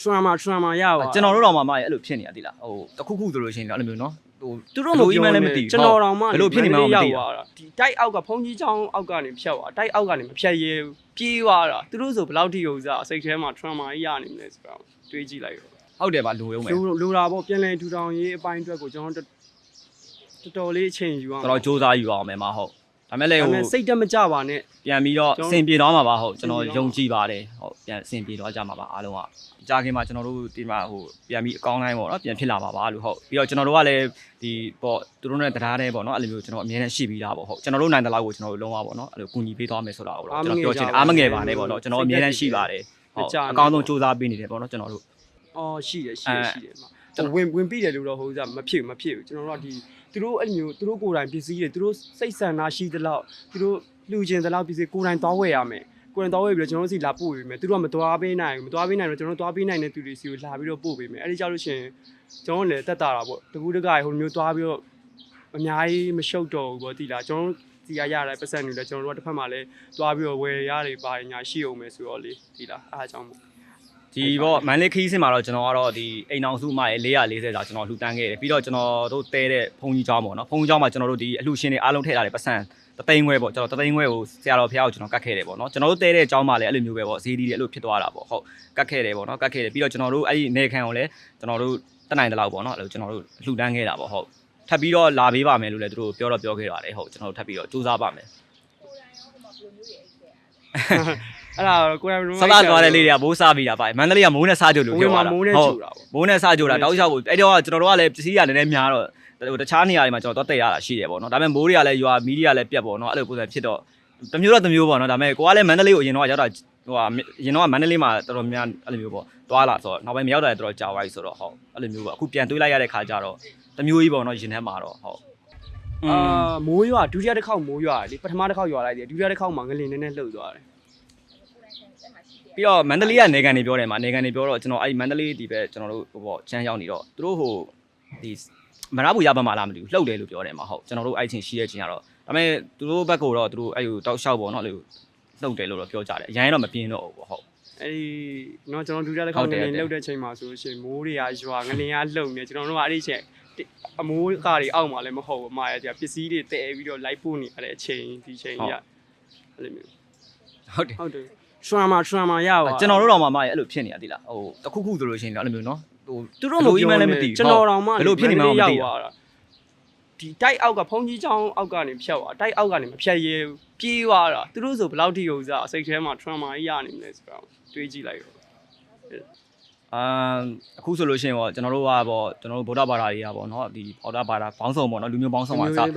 ရွှမ်းမှာရွှမ်းမှာရပါကျွန်တော်တို့တော့မှမရအဲ့လိုဖြစ်နေရသေးလားဟိုတခုခုဆိုလို့ရှိရင်တော့အဲ့လိုမျိုးနော်ဟိုသူတို့မပြောမှနဲ့လည်းမသိဘူးကျွန်တော်တောင်မှဘယ်လိုဖြစ်နေမှန်းမသိဘူးရောက်သွားတာဒီတိုက်အောက်ကဖုန်ကြီးချောင်းအောက်ကနေဖြတ်သွားတိုက်အောက်ကနေမဖြတ်ရဲဘူးပြေးသွားတာသူတို့ဆိုဘယ်လောက်ထိဥစားစိတ်ထဲမှာ trauma ကြီးရနေမလဲဆိုတော့တွေးကြည့်လိုက်တော့ဟုတ်တယ်ပါလူရုံးမယ်လိုလိုတာပေါ့ပြန်လဲထူထောင်ရေးအပိုင်းအတွက်ကိုကျွန်တော်တော်တော်လေးအချိန်ယူအောင်တော်တော်စူးစမ်းယူအောင်မယ်မဟုတ် ဒါမဲ့လေဒါဟိုပေမဲ့စိတ်တက်မကြပါနဲ့ပြန်ပြီးတော့ကျွန်တော်အဆင်ပြေသွားမှာပါဟုတ်ကျွန်တော်အဆင်ပြေသွားမှာယုံကြည်ပါတယ်ဟုတ်ပြန်အဆင်ပြေသွားကြမှာပါအားလုံးကကြာခင်မှာကျွန်တော်တို့ဒီမှာဟိုပြန်ပြီးအကောင်းတိုင်းပေါ့နော်ပြန်ဖြစ်လာပါပါလို့ဟုတ်ပြီးတော့ကျွန်တော်တို့ကလည်းဒီပေါ့သူတို့နဲ့တရားတဲ့ပေါ့နော်အဲ့လိုမျိုးကျွန်တော်အမြဲတမ်းရှိပြီးသားပေါ့ဟုတ်ကျွန်တော်တို့နိုင်တဲ့လောက်ကိုကျွန်တော်တို့လုံးဝပေါ့နော်အဲ့လိုကူညီပေးသွားမယ်ဆိုတာကိုတော့ကျွန်တော်ပြောချင်တယ်အားမငယ်ပါနဲ့ပေါ့နော်ကျွန်တော်အမြဲတမ်းရှိပါတယ်ဟုတ်အကောင်းဆုံးစူးစမ်းပေးနေတယ်ပေါ့နော်ကျွန်တော်တို့အော်ရှိတယ်ရှိတယ်ရှိတယ်မှာဟို ဝင်ဝင်ပြီးတယ်လို့တော့ဟိုစားမဖြစ်ဘူးမဖြစ်ဘူးကျွန်တော်တို့ကဒီသူတို့အဲ့လိုမျိုးသူတို့ကိုယ်တိုင်ပစ္စည်းတွေသူတို့စိတ်ဆန္ဒရှိသလောက်သူတို့လူကျင်သလောက်ပစ္စည်းကိုယ်တိုင်သွားဝယ်ရမယ်ကိုယ်တိုင်သွားဝယ်ပြီးတော့ကျွန်တော်တို့စီလာပို့ပေးမယ်သူတို့ကမသွားပေးနိုင်ဘူးမသွားပေးနိုင်တော့ကျွန်တော်တို့သွားပေးနိုင်တဲ့သူတွေစီကိုလာပြီးတော့ပို့ပေးမယ်အဲ့ဒီကြောင့်လို့ရှိရင်ကျွန်တော်တို့လည်းတက်တာတာပေါ့တကူတကဟိုမျိုးသွားပြီးတော့အများကြီးမရှုပ်တော့ဘူးပေါ့တိလားကျွန်တော်တို့စီရရတဲ့ပတ်စံတွေလည်းကျွန်တော်တို့ကတစ်ဖက်မှာလည်းသွားပြီးတော့ဝယ်ရတယ်ပါညာရှိအောင်မယ်ဆိုတော့လေတိလားအားကြောင့်မို့ ဒီပေါ့မန်လေးခီးစင်မှာတော့ကျွန်တော်ကတော့ဒီအိမ်အောင်စုမရဲ့440စာကျွန်တော်လှူတန်းခဲ့တယ်ပြီးတော့ကျွန်တော်တို့တဲတဲ့ဖုန်ကြီးเจ้าပေါ့နော်ဖုန်ကြီးเจ้าမှာကျွန်တော်တို့ဒီအလှူရှင်တွေအားလုံးထည့်ထားတဲ့ပတ်စံတသိန်းခွဲပေါ့ကျွန်တော်တသိန်းခွဲကိုဆရာတော်ဖះကိုကျွန်တော်ကတ်ခဲ့တယ်ပေါ့နော်ကျွန်တော်တို့တဲတဲ့เจ้าမှာလည်းအဲ့လိုမျိုးပဲပေါ့ဈေးဒီတွေအဲ့လိုဖြစ်သွားတာပေါ့ဟုတ်ကတ်ခဲ့တယ်ပေါ့နော်ကတ်ခဲ့တယ်ပြီးတော့ကျွန်တော်တို့အဲ့ဒီနေခံကိုလည်းကျွန်တော်တို့တက်နိုင်တဲ့လောက်ပေါ့နော်အဲ့လိုကျွန်တော်တို့လှူတန်းခဲ့တာပေါ့ဟုတ်ထပ်ပြီးတော့လာပေးပါမယ်လို့လည်းသူတို့ပြောတော့ပြောခဲ့ပါတယ်ဟုတ်ကျွန်တော်တို့ထပ်ပြီးတော့စူးစမ်းပါမယ် အဲ့ဒါတော့ကိုယ်တိုင်ဆလာသွားတဲ့လေးတွေကဘိုးစားပြီးတာပါမန္တလေးကမိုးနဲ့စားကြလို့ဝင်ပြောမှာတာမိုးနဲ့ဟုချူတ်တာပေါ့မိုးနဲ့စကြိုတာတောက်လျှောက်ကိုအဲ့တော့ကျွန်တော်တို့ကလည်းပစ္စည်းကလည်းနည်းနည်းများတော့ဟိုတခြားနေရာတွေမှာကျွန်တော်တော့တက်ရတာရှိတယ်ပေါ့နော်ဒါပေမဲ့မိုးတွေကလည်းရွာမီးတွေကလည်းပြတ်ပေါ့နော်အဲ့လိုပုံစံဖြစ်တော့တစ်မျိုးတော့တစ်မျိုးပေါ့နော်ဒါပေမဲ့ကိုကလည်းမန္တလေးကိုအရင်တော့ရောက်တာဟိုဟာအရင်တော့မန္တလေးမှာတော်တော်များအဲ့လိုမျိုးပေါ့သွားလာဆိုတော့နောက်ပိုင်းမရောက်တာလည်းတော်တော်ကြာသွားပြီဆိုတော့ဟုတ်အဲ့လိုမျိုးပေါ့အခုပြန်တွေးလိုက်ရတဲ့ခါကျတော့တစ်မျိုးကြီးပေါ့နော်ရင်ထဲမှာတော့ဟုတ်အာမိုးရွာဒုတိယတစ်ခေါက်မိုးရွာလေပထမတစ်ခေါက်ရွာလိုက်တယ်ဒုတိယတစ်ခေါက်မှာငလင်နည်းနည်းလှုပ်သွားတယ် ပြီးတော့မန္တလေးကနေကန်နေပြောတယ်မှာနေကန်နေပြောတော့ကျွန်တော်အဲ့ဒီမန္တလေးဒီပဲကျွန်တော်တို့ဟိုပေါ့ချမ်းရောက်နေတော့သူတို့ဟိုဒီမရဘူးရပါမလားမသိဘူးလှုပ်တယ်လို့ပြောတယ်မှာဟုတ်ကျွန်တော်တို့အဲ့ချင်းရှိရဲ့ချင်းကတော့ဒါပေမဲ့သူတို့ဘက်ကတော့သူတို့အဲ့ဟိုတောက်လျှောက်ပေါ့နော်အဲ့လိုလှုပ်တယ်လို့တော့ပြောကြတယ်အရင်တော့မပြင်းတော့ဘူးပေါ့ဟုတ်အဲ့ဒီနော်ကျွန်တော်ဒုတိယတစ်ခေါက်ဟုတ်ငတယ်လင်ဟုတ်တယ်လှုပ်တဲ့ချိန်မှာဆိုလို့ရှိရင်မိုးတွေကရွာငလင်ကလှုပ်နေကျွန်တော်တို့ကအဲ့ဒီချိန်အမိုးကားတွေအောက်မှာလည်းမဟုတ်ဘူးအမရဲ့ပစ္စည်းတွေတည်ပြီးတော့လိုက်ပို့နေရတဲ့အချိန်ဒီချိန်ကြီးကအဲ့လိုမျိုးဟုတ်တယ်ဟုတ်တယ် ရွှမ်းမှာရွှမ်းမှာရပါကျွန်တော်တို့တော့မှမရအဲ့လိုဖြစ်နေရသေးလားဟိုတခုခုဆိုလို့ရှိရင်တော့အဲ့လိုမျိုးနော်ဟိုသူတို့မပြောနဲ့ကျွန်တော်တောင်မှဘယ်လိုဖြစ်နေမှန်းမသိဘူးတာဒီတိုက်အောက်ကဖုန်ကြီးချောင်းအောက်ကနေဖြတ်သွားတိုက်အောက်ကနေမဖြတ်ရဲဘူးပြေးသွားတာသူတို့ဆိုဘယ်လောက်ထိဥစားစိတ်ထဲမှာ trauma ကြီးရနေမလဲဆိုတော့တွေးကြည့်လိုက်တော့အာအခုဆိုလို့ရှိရင်ပေါ့ကျွန်တော်တို့ကပေါ့ကျွန်တော်တို့ဗုဒ္ဓဘာသာတွေကပေါ့နော်ဒီဗုဒ္ဓဘာသာဘောင်းဆောင်ပေါ့နော်လူမျိုးဘောင်းဆောင်ပါစဟုတ်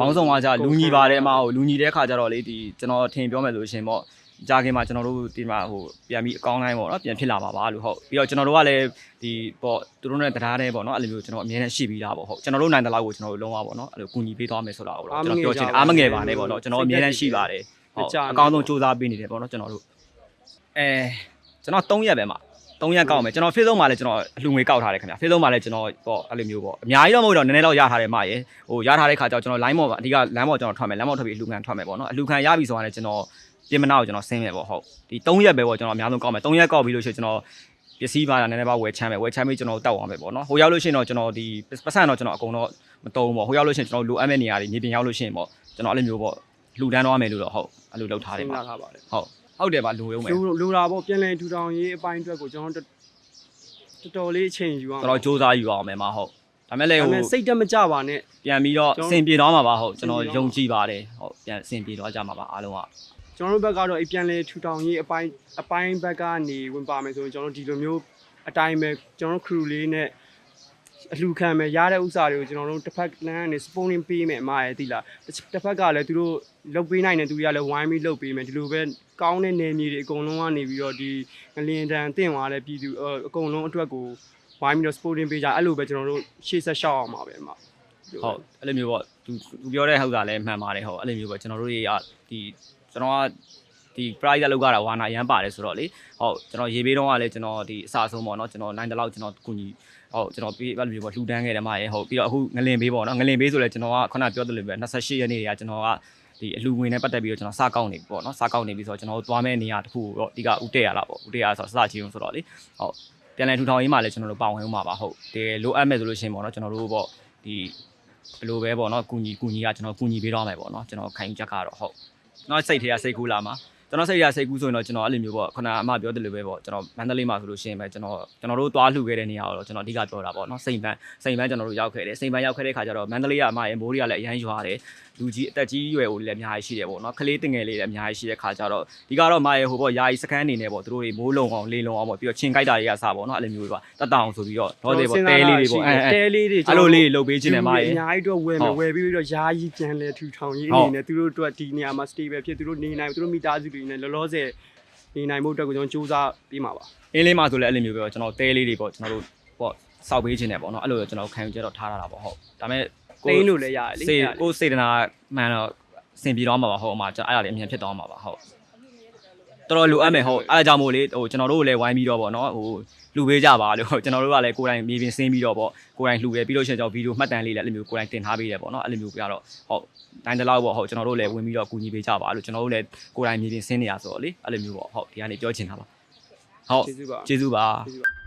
ဘောင်းဆောင်ပါကြလူညီပါတယ်မှာဟိုလူညီတဲ့ခါကျတော့လေဒီကျွန်တော်ထင်ပြောမယ်လို့ရှိရင်ပေါ့ ကြာခင်မှာကျွန်တော်တို့ဒီမှာဟိုပြန်ပြီးအကောင်းတိုင်းပေါ့နော်ပြန်ဖြစ်လာပါပါလို့ဟုတ်ပြီးတော့ကျွန်တော်တို့ကလည်းဒီပေါ့သူတို့နဲ့တရားတဲ့ပေါ့နော်အဲ့လိုမျိုးကျွန်တော်အမြဲတမ်းရှိပြီးသားပေါ့ဟုတ်ကျွန်တော်တို့နိုင်တဲ့လောက်ကိုကျွန်တော်တို့လုံးဝပေါ့နော်အဲ့လိုကူညီပေးသွားမယ်ဆိုတာကိုတော့ကျွန်တော်ပြောချင်တယ်အားမငယ်ပါနဲ့ပေါ့နော်ကျွန်တော်အမြဲတမ်းရှိပါတယ်ဟုတ်အကောင်းဆုံးစူးစမ်းပေးနေတယ်ပေါ့နော်ကျွန်တော်တို့အဲကျွန်တော်3ရက်ပဲမှာ3ရက်ကောက်မယ်ကျွန်တော် Facebook မှာလည်းကျွန်တော်အလှငွေကောက်ထားတယ်ခင်ဗျာ Facebook မှာလည်းကျွန်တော်ပေါ့အဲ့လိုမျိုးပေါ့အများကြီးတော့မဟုတ်တော့နည်းနည်းတော့ရထားတယ်မရေဟိုရထားတဲ့ခါကျတော့ကျွန်တော် line ပေါ်မှာအဓိက line ပေါ်ကျွန်တော်ထွက်မယ် line ပေါ်ထွက်ပြီးအလှခံထွက်မယ်ပေါ့နော်အလှခံရပြီဆိုရင်လည်းကျွန်တော် ပြင်မနာကိုကျွန်တော်ဆင်းမယ်ပေါ့ဟုတ်ဒီ3ရက်ပဲပေါ့ကျွန်တော်အများဆုံးကောက်မယ်3ရက်ကောက်ပြီးလို့ရှိရင်ကျွန်တော်ပစ္စည်းပါတာနည်းနည်းပါဝယ်ချမ်းမယ်ဝယ်ချမ်းပြီးကျွန်တော်တောက်အောင်ပဲပေါ့နော်ဟိုရောက်လို့ရှိရင်တော့ကျွန်တော်ဒီပတ်စံတော့ကျွန်တော်အကုန်တော့မတုံးပေါ့ဟိုရောက်လို့ရှိရင်ကျွန်တော်လိုအပ်မဲ့နေရာတွေမြေပြင်ရောက်လို့ရှိရင်ပေါ့ကျွန်တော်အဲ့လိုမျိုးပေါ့လှူဒန်းတော့မယ်လို့တော့ဟုတ်အဲ့လိုလုပ်ထားတယ်စဉ်းပါစားထားပါတယ်ဟုတ်ဟုတ်တယ်ပါလူရုံးမယ်လိုလိုတာပေါ့ပြန်လဲထူထောင်ရေးအပိုင်းအတွက်ကိုကျွန်တော်တော်တော်လေးအချိန်ယူအောင်တော်တော်စူးစမ်းယူအောင်မယ်မဟုတ်ဒါမဲ့လေဒါဟိုပေမဲ့စိတ်တက်မကြပါနဲ့ပြန်ပြီးတော့ကျွန်တော်အဆင်ပြေသွားမှာပါဟုတ်ကျွန်တော်အဆင်ပြေသွားယုံကြည်ပါတယ်ဟုတ်ပြန်အဆင်ပြေသွားကြမှာပါအားလုံးက ကျွန်တော်တို့ဘက်ကတော့အပြန်လဲထူထောင်ရေးအပိုင်းအပိုင်းဘက်ကနေဝင်ပါမယ်ဆိုရင်ကျွန်တော်တို့ဒီလိုမျိုးအတိုင်းပဲကျွန်တော်တို့ crew လေးနဲ့အလှခံမယ်ရတဲ့ဥစ္စာတွေကိုကျွန်တော်တို့တစ်ဖက်လမ်းကနေ spawning ပေးမယ်အမရဲ့တိလားတစ်ဖက်ကလည်းသူတို့လုတ်ပေးနိုင်တဲ့သူတွေကလည်းဝိုင်းပြီးလုတ်ပေးမယ်ဒီလိုပဲကောင်းတဲ့နေမြေတွေအကုန်လုံးကနေပြီးတော့ဒီငလင်တန်တင့်သွားတဲ့ပြည်သူအကုန်လုံးအတွက်ကိုဝိုင်းပြီးတော့ spawning ပေးကြအဲ့လိုပဲကျွန်တော်တို့ရှေ့ဆက်ရှောက်အောင်ပါပဲအမဟုတ်အဲ့လိုမျိုးပေါ့သူသူပြောတဲ့ဟုတ်တာလည်းမှန်ပါတယ်ဟုတ်အဲ့လိုမျိုးပေါ့ကျွန်တော်တို့တွေကဒီ ကျွန်တော်ကဒီ price လောက်ကတော့ဝါနာရမ်းပါတယ်ဆိုတော့လေဟုတ်ကျွန်တော်ရေပေးတော့ကလည်းကျွန်တော်ဒီအစအဆုံးပေါ့နော်ကျွန်တော်နိုင်တဲ့လောက်ကျွန်တော်ကုညီဟုတ်ကျွန်တော်ပြီးအဲ့လိုမျိုးပေါ့လှူဒန်းခဲ့တယ်မရေဟုတ်ပြီးတော့အခုငလင်ပေးပေါ့နော်ငလင်ပေးဆိုလဲကျွန်တော်ကခုနပြောသလိုပဲ28ရက်နေ့တွေကကျွန်တော်ကဒီအလူငွေနဲ့ပတ်သက်ပြီးတော့ကျွန်တော်စကောက်နေပြီပေါ့နော်စကောက်နေပြီဆိုတော့ကျွန်တော်တို့သွားမဲ့နေရာတစ်ခုကိုတော့အဓိကဥတက်ရလာပေါ့ဥတက်ရဆိုတော့စကြည့်အောင်ဆိုတော့လေဟုတ်ပြန်လည်ထူထောင်ရေးမှာလည်းကျွန်တော်တို့ပါဝင်ဦးမှာပါဟုတ်တကယ်လိုအပ်မဲ့ဆိုလို့ရှိရင်ပေါ့နော်ကျွန်တော်တို့ပေါ့ဒီဘယ်လိုပဲပေါ့နော်ကုညီကုညီကကျွန်တော်ကုညီပေးတော့မယ်ပေါ့နော်ကျွန်တော်ခိုင်ချက်ကတော့ဟုတ် ကျွန်တော်စိတ်ထဲကစိတ်ကူးလာမှာ ကျွန်တော်စိတ်ရစိတ်ကူးဆိုရင်တော့ကျွန်တော်အဲ့လိုမျိုးပေါ့ခုနအမပြောတယ်လို့ပဲပေါ့ကျွန်တော်မန္တလေးမှာဆိုလို့ရှိရင်ပဲကျွန်တော်ကျွန်တော်တို့သွားလှူခဲ့တဲ့နေရာကိုတော့ကျွန်တော်အဓိကပြောတာပေါ့နော်စိန်ပန်းစိန်ပန်းကျွန်တော်တို့ရောက်ခဲ့တယ်စိန်ပန်းရောက်ခဲ့တဲ့ခါကျတော့မန္တလေးကအမရဲ့မိုးရီကလည်းအရန်ရွာတယ်လူကြီးအသက်ကြီးရွယ်ကိုလည်းအများကြီးရှိတယ်ပေါ့နော်ကလေးတင်ငယ်လေးလည်းအများကြီးရှိတဲ့ခါကျတော့ဒီကတော့မရဲ့ဟိုပေါ့ယာယီစခန်းအနေနဲ့ပေါ့သူတို့တွေမိုးလုံအောင်လေလုံအောင်ပေါ့ပြီးတော့ချင်းကြိုက်တာတွေကစားပေါ့နော်အဲ့လိုမျိုးပဲတတ်တောင်ဆိုပြီးတော့တော့တယ်ပေါ့တဲလေးတွေပေါ့အဲတဲလေးတွေအဲ့လိုလေးလှုပ်ပေးခြင်းနဲ့မရဲ့အများကြီးတော့ဝယ်မယ်ဝယ်ပြီးတော့ယာယီပြန်လဲထူထောင်ရေးအနေနဲ့သူတို့အတွက်ဒီနေရာမှာ stable ဖြစ်သူတို့နေနိုင်သူတို့မိသားစုတွေနဲ့လောလောဆယ်နေနိုင်မှုအတွက်ကိုကျွန်တော်စူးစမ်းပေးမှာပါအင်းလေးမှာဆိုလည်းအဲ့လိုမျိုးပဲကျွန်တော်တဲလေးတွေပေါ့ကျွန်တော်တို့ပေါ့စောက်ပေးခြင်းနဲ့ပေါ့နော်အဲ့လိုကျွန်တော်ခံယူချက်တော့ထားရတာပေါ့ဟုတ်ဒါပေမဲ့တိန်းလို့လည်းရတယ်လေစေကိုစေတနာမှန်တော့စင်ပြေတော့မှာပါဟုတ်အမကျွန်တော်အဲ့ဒါလေးအမြင်ဖြစ်တော့မှာပါဟုတ် တော်တော်လိုအပ်မယ်ဟုတ်အဲ့ဒါကြောင့်မို့လေဟိုကျွန်တော်တို့လည်းဝိုင်းပြီးတော့ပေါ့နော်ဟိုလှူပေးကြပါလို့ကျွန်တော်တို့ကလည်းကိုယ်တိုင်မြေပြင်ဆင်းပြီးတော့ပေါ့ကိုယ်တိုင်လှူရပြီးလို့ရှိရင်ကျွန်တော်ဗီဒီယိုမှတ်တမ်းလေးလည်းအဲ့လိုမျိုးကိုယ်တိုင်တင်ထားပေးတယ်ပေါ့နော်အဲ့လိုမျိုးပြတော့ဟုတ်တိုင်းတလောက်ပေါ့ဟုတ်ကျွန်တော်တို့လည်းဝင်ပြီးတော့ကူညီပေးကြပါလို့ကျွန်တော်တို့လည်းကိုယ်တိုင်မြေပြင်ဆင်းနေရဆိုတော့လေအဲ့လိုမျိုးပေါ့ဟုတ်ဒီကနေပြောချင်တာပါဟုတ်ကျေးဇူးပါကျေးဇူးပါကျေးဇူးပါ